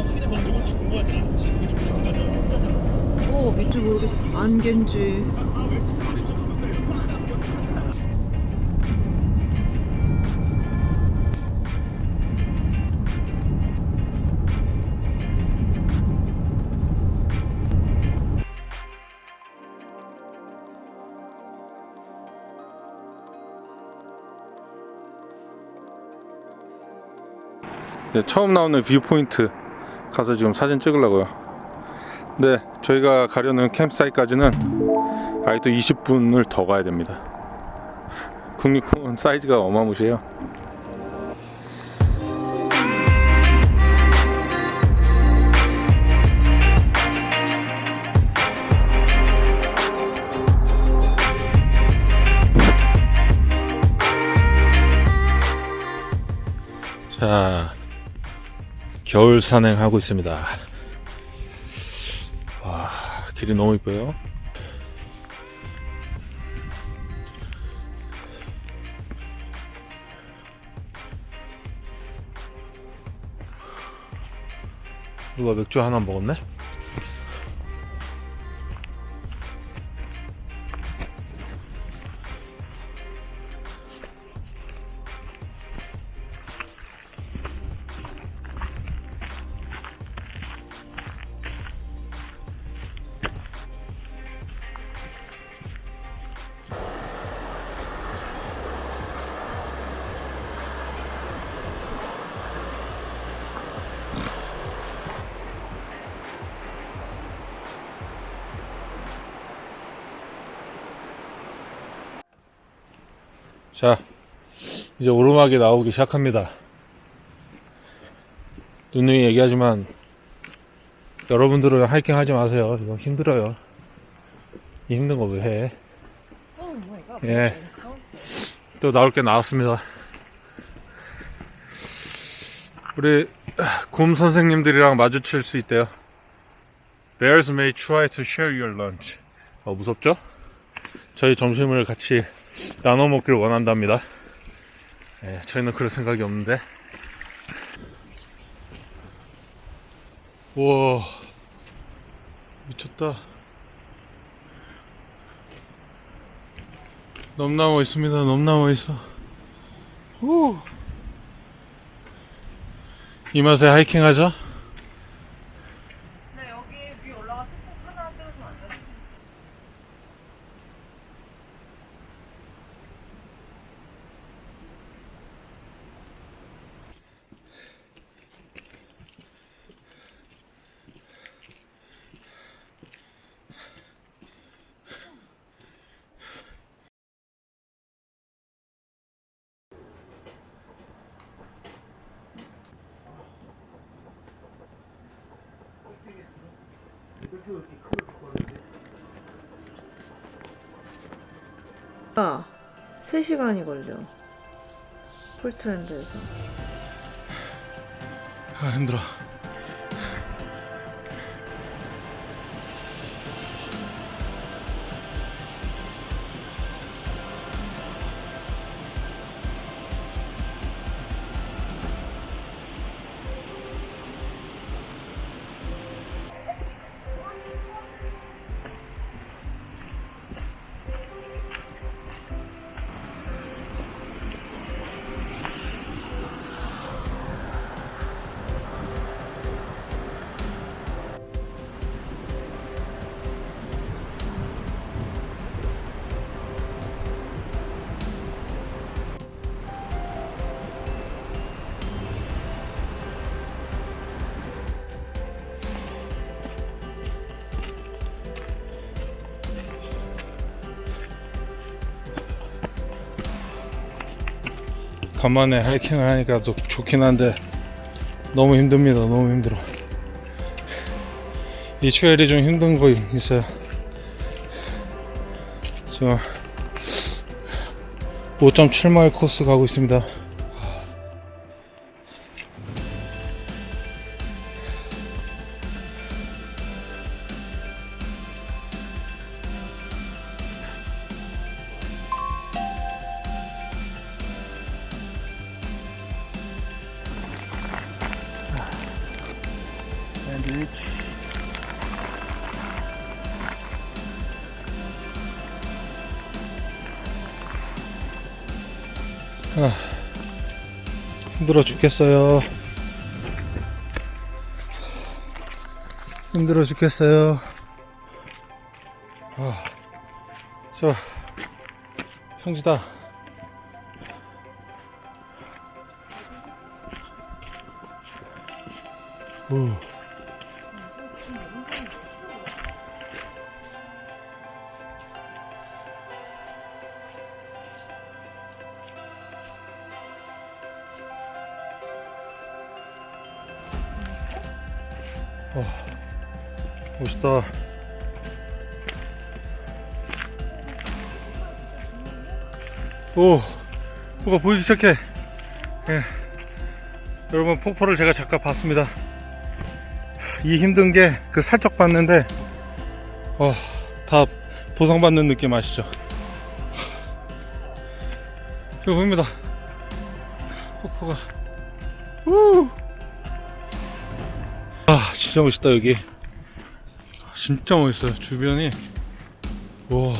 삼식이네 뭐 누군지 궁금하지 않지? 누군지 궁금하죠? 어, 왠지 모르겠어. 안겐지. 네, 처음 나오는 뷰포인트 가서 지금 사진 찍으려고요. 네, 저희가 가려는 캠프사이트까지는 아직도 20분을 더 가야 됩니다. 국립공원 사이즈가 어마무시해요. 겨울 산행하고 있습니다. 와, 길이 너무 이뻐요. 누가 맥주 하나 먹었네? 자, 이제 오르막이 나오기 시작합니다. 누누이 얘기하지만 여러분들은 하이킹 하지 마세요. 이거 힘들어요. 이 힘든 거 왜 해? 예. 또 나올 게 나왔습니다. 우리 곰 선생님들이랑 마주칠 수 있대요. Bears may try to share your lunch. 어, 무섭죠? 저희 점심을 같이 나눠 먹길 원한답니다. 예, 저희는 그럴 생각이 없는데. 우와, 미쳤다. 넘나무 있습니다. 넘나무 있어. 우. 이 맛에 하이킹 하자. 근데 여기 위에 올라가 스킨 사진 하나 찍어주면 안 돼? 아, 3시간이 걸려. 폴트랜드에서. 아, 힘들어. 간만에 하이킹을 하니까 좀 좋긴 한데 너무 힘듭니다. 너무 힘들어. 이 트레일이 좀 힘든 거 있어요. 저 5.7마일 코스 가고 있습니다. 아, 힘들어 죽겠어요. 힘들어 죽겠어요. 아, 저 형지다. 오. 멋있다. 오, 뭐가 보이기 시작해. 예. 여러분, 폭포를 제가 잠깐 봤습니다. 이 힘든 게 그 살짝 봤는데, 어, 다 보상받는 느낌 아시죠? 이거 보입니다. 폭포가. 우! 아, 진짜 멋있다, 여기. 진짜 멋있어요. 주변이. 와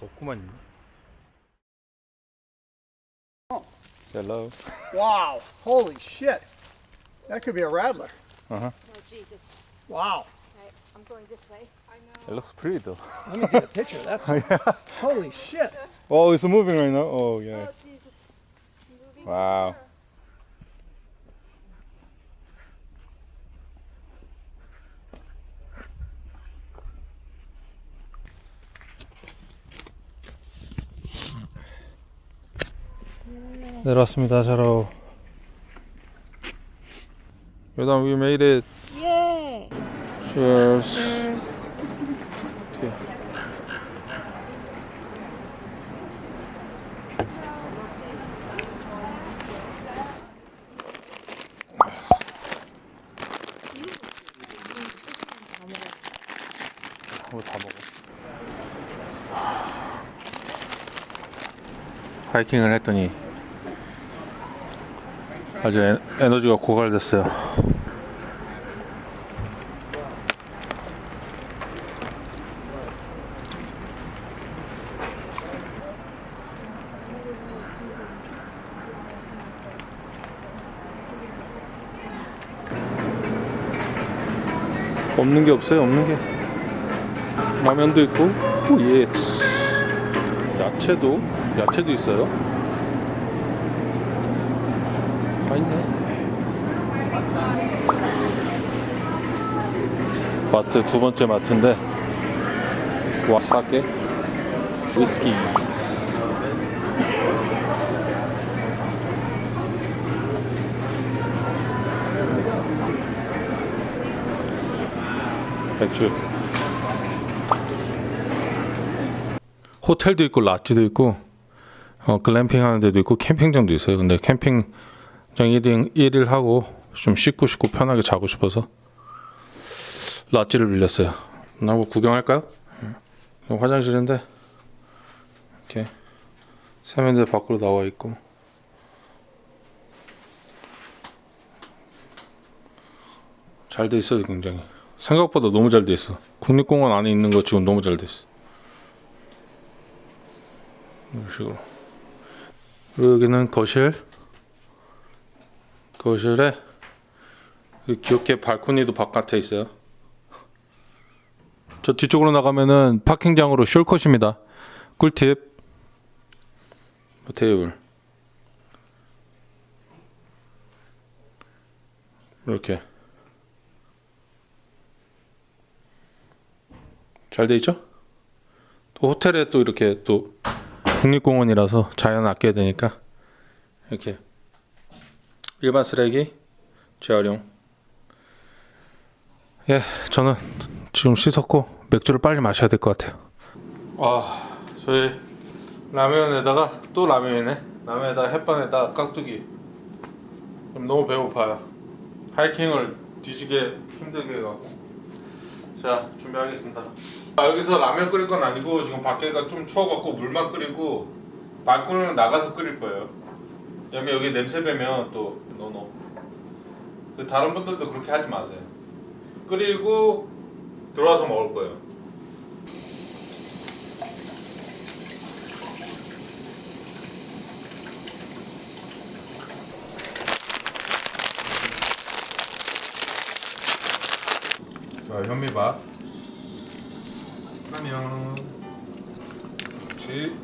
먹고만 있네 Hello Wow, holy shit. That could be a rattler. Uh-huh. Oh, Jesus. Wow. Okay, I'm going this way. I know. It looks pretty though Let me get a picture. That's holy shit. Oh it's moving right now Oh yeah Oh, Jesus. Moving Wow. car. 내려왔습니다 자로 일단 we made it Yay! Cheers 어떻게 이거 다 먹어. 하이킹을 했더니 아주 에, 에너지가 고갈됐어요. 없는 게 없어요, 없는 게. 라면도 있고, 오, 예. 야채도, 야채도 있어요. 다 있네. 마트 두 번째 마트인데, 와, 사케, 위스키. 맥주. 호텔도 있고 라지도 있고 어, 글램핑 하는 데도 있고 캠핑장도 있어요. 근데 캠핑장 1일, 1일 하고 좀 씻고 싶고 편하게 자고 싶어서 라지를 빌렸어요. 나뭐 구경할까요? 응. 화장실인데 이렇게 세면대 밖으로 나와 있고 잘 돼 있어요 굉장히 생각보다 너무 잘 돼 있어 국립공원 안에 있는 거 지금 너무 잘 돼 있어 이런 식으로 그리고 여기는 거실 거실에 그 귀엽게 발코니도 바깥에 있어요 저 뒤쪽으로 나가면은 파킹장으로 숄컷입니다. 꿀팁. 뭐 테이블. 이렇게. 잘 돼 있죠? 또 호텔에 또 이렇게 또 국립공원이라서 자연 아껴야 되니까 이렇게 일반 쓰레기 재활용. 예, 저는 지금 씻었고 맥주를 빨리 마셔야 될 것 같아요. 와, 저희 라면에다가 또 라면이네. 라면에다가 햇반에다가 깍두기. 지금 너무 배고파요. 하이킹을 뒤지게 힘들게 해갖고. 자, 준비하겠습니다. 아, 여기서 라면 끓일 건 아니고 지금 밖에가 좀 추워갖고 물만 끓이고 balkon으로 나가서 끓일 거예요. 왜냐면 여기 냄새 배면 또 노노. 그 다른 분들도 그렇게 하지 마세요. 끓이고 들어와서 먹을 거예요. 자, 현미밥. 안녕. 그렇지.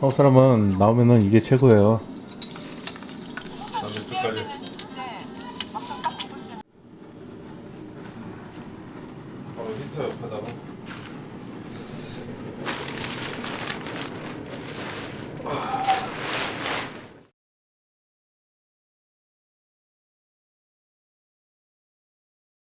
한국 사람은 나오면은 이게 최고예요. 나 맥주까지.